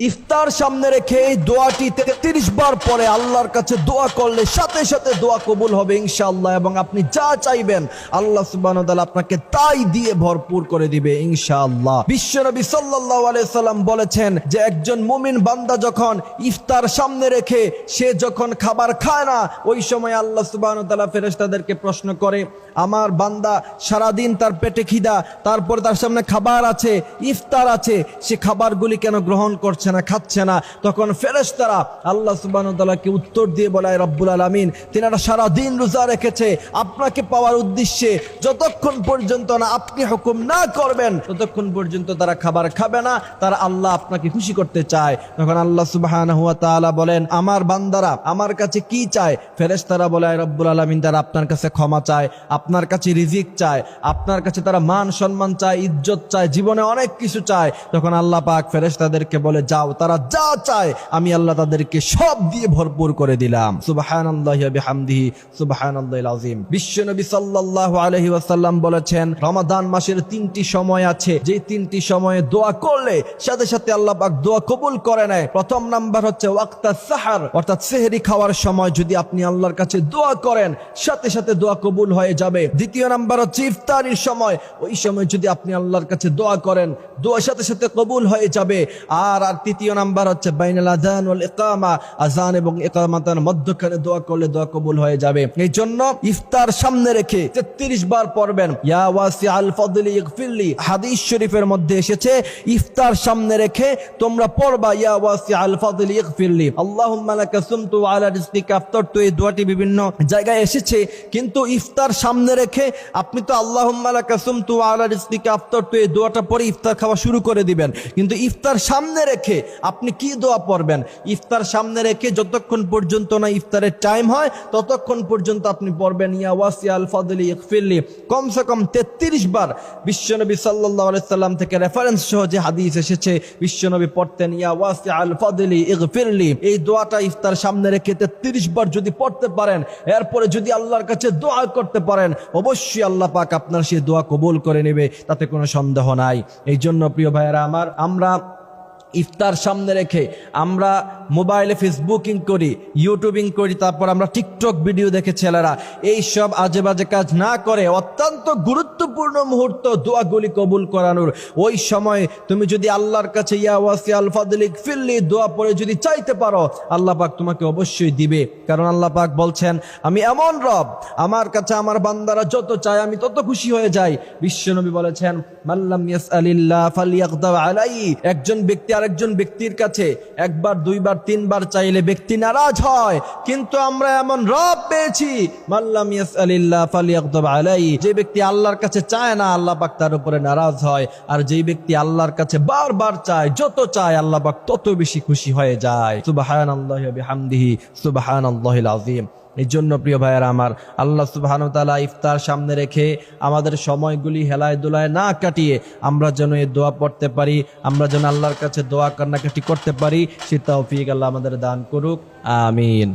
ইফতার সামনে রেখে এই দোয়াটি তিরিশ বার পরে আল্লাহর কাছে দোয়া করলে সাথে সাথে দোয়া কবুল হবে ইনশাআল্লাহ, এবং আপনি যা চাইবেন আল্লাহ সুবাহ আপনাকে তাই দিয়ে ভরপুর করে দিবে ইনশাআল্লাহ। বিশ্বনবী সাল্লাল্লাহু আলাইহি সাল্লাম বলেছেন যে একজন মুমিন বান্দা যখন ইফতার সামনে রেখে সে যখন খাবার খায় না, ওই সময় আল্লাহ সুবাহ তাআলা ফেরেশতাদেরকে প্রশ্ন করে, আমার বান্দা সারাদিন তার পেটে খিদা, তারপর তার সামনে খাবার আছে, ইফতার আছে, সে খাবারগুলি কেন গ্রহণ করছে না, খাচ্ছে না। তখন ফেরেশতারা আল্লাহ সুবাহ তাআলাকে উত্তর দিয়ে বলায় রব্বুল আলমিন, তিনারা সারাদিন রোজা রেখেছে। আপনাকে পাওয়ার উদ্দেশ্যে যতক্ষণ পর্যন্ত না আপনি হুকুম না করবেন, ততক্ষণ পর্যন্ত তারা খাবার খাবে না। তারা আল্লাহ আপনাকে খুশি করতে চায়। তখন আল্লাহ সুবাহ বলেন, আমার বান্দারা আমার কাছে কি চায়? ফেরেশতারা বলে রব্বুল আলমিন, তারা আপনার কাছে ক্ষমা চায়, আপনার কাছে রিজিক চায়, আপনার কাছে তারা মান সম্মান চায়, ইজ্জত চায়, জীবনে অনেক কিছু চায়। তখন আল্লাহ পাক ফেরেস তাদেরকে বলে যাও তারা যা চায়, আমি আল্লাহ তাদেরকে সব দিয়ে ভরপুর করে দিলাম। বিহামদিহি, সুবহানাল্লাহিল আযীম। বিশ্বনবী সাল্লাল্লাহু আলাইহি ওয়াসাল্লাম বলেছেন, রমাদান মাসের তিনটি সময় আছে। যে তিনটি সময়ে দোয়া করলে, সাথে সাথে আল্লাহ পাক দোয়া কবুল করে নেয়। প্রথম নাম্বার হচ্ছে ওয়াক্তা সাহার, অর্থাৎ সেহরি খাওয়ার সময় যদি আপনি আল্লাহর কাছে দোয়া করেন, সাথে সাথে দোয়া কবুল হয়ে যাবে। দ্বিতীয় নাম্বার হচ্ছে ইফতারির সময়, ওই সময় যদি আপনি আল্লাহর কাছে দোয়া করেন দোয়ার সাথে সাথে কবুল হয়ে যাবে। আর আর তৃতীয় নাম্বার হচ্ছে বাইনাল আজান ওয়াল ইকামা। আজান এবং ইকামাতার মধ্যখানে দোয়া করলে দোয়া কবুল হয়ে যাবে। এই জন্য ইফতার সামনে রেখে 33 বার পড়বেন। ইয়া ওয়াসি আল ফদলি ইগফিরলি। হাদিস শরীফের মধ্যে এসেছে, ইফতার সামনে রেখে তোমরা পড়বা, ইয়া ওয়াসি আল ফদলি ইগফিরলি। আল্লাহুম্মা লাকা সুমতু আলা রিজকিকা। আফতারতু, এই দোয়াটি বিভিন্ন জায়গায় এসেছে, কিন্তু ইফতার সামনে রেখে আপনি তো আল্লাহুম্মা লাকা সুমতু আলা রিজকিকা, আফতারতু, এই দোয়াটা পরে ইফতার খাওয়া শুরু করে দিবেন। কিন্তু ইফতার সামনে রেখে আপনি কি দোয়া পড়বেন? ইফতার সামনে রেখে যতক্ষণ পর্যন্ত না ইফতারের টাইম হয়, ততক্ষণ পর্যন্ত আপনি পড়বেন, ইয়া ওয়াসি আল ফদলি ইগফিরলি। কমসে কম 33 বার বিশ্বনবী সাল্লাল্লাহু আলাইহি সাল্লাম থেকে রেফারেন্স সহ যে হাদিস এসেছে, বিশ্বনবী পড়তেন, ইয়া ওয়াসি আল ফদলি ইগফিরলি। এই দোয়াটা ইফতার সামনে রেখে 33 বার যদি পড়তে পারেন, এরপরে যদি আল্লাহর কাছে দোয়া করতে পারেন, অবশ্যই আল্লাহ পাক আপনার সেই দোয়া কবুল করে নেবে, তাতে কোনো সন্দেহ নাই। এই জন্য প্রিয় ভাইয়েরা আমার, আমরা ইফতার সামনে রেখে আমরা মোবাইলে ফেসবুকিং করি, ইউটিউবিং করি, তারপর আমরা টিকটক ভিডিও দেখে ছেলেরা। এই সব আজে বাজে কাজ না করে অত্যন্ত গুরুত্বপূর্ণ মুহূর্ত দোয়াগুলি কবুল করানোর। ওই সময় তুমি যদি আল্লাহর কাছে ইয়া ওয়াসি আল ফিল্লি দোয়া পরে যদি চাইতে পারো, আল্লাহ পাক তোমাকে অবশ্যই দিবে। কারণ আল্লাহ পাক বলছেন, আমি এমন রব, আমার কাছে আমার বান্দারা যত চায় আমি তত খুশি হয়ে যাই। বিশ্বনবী বলেছেন মাল্লাম ইয়াস ইয়াসআলিল্লাহ ফালিয়াকদা আলাই একজন ব্যক্তি আরেকজন ব্যক্তির কাছে একবার, দুইবার, তিনবার চাইলে ব্যক্তি নারাজ হয়। কিন্তু আমরা এমন রব পেয়েছি যে ব্যক্তি আল্লাহর কাছে চায় না, আল্লাহ পাক তার উপরে নারাজ হয়। আর যেই ব্যক্তি আল্লাহর কাছে বারবার চায়, যত চায়, আল্লাহ পাক তত বেশি খুশি হয়ে যায়। সুবহানাল্লাহি ওয়া বিহামদিহি, সুবহানাল্লাহিল আযীম। এই জন্য প্রিয় ভাইয়েরা আমার আল্লাহ সুবাহানুতালা ইফতার সামনে রেখে আমাদের সময়গুলি হেলায় দোলায় না কাটিয়ে আমরা যেন এই দোয়া পড়তে পারি, আমরা যেন আল্লাহর কাছে দোয়া কান্নাকাটি করতে পারি, সে তৌফিক আল্লাহ আমাদের দান করুক, আমিন।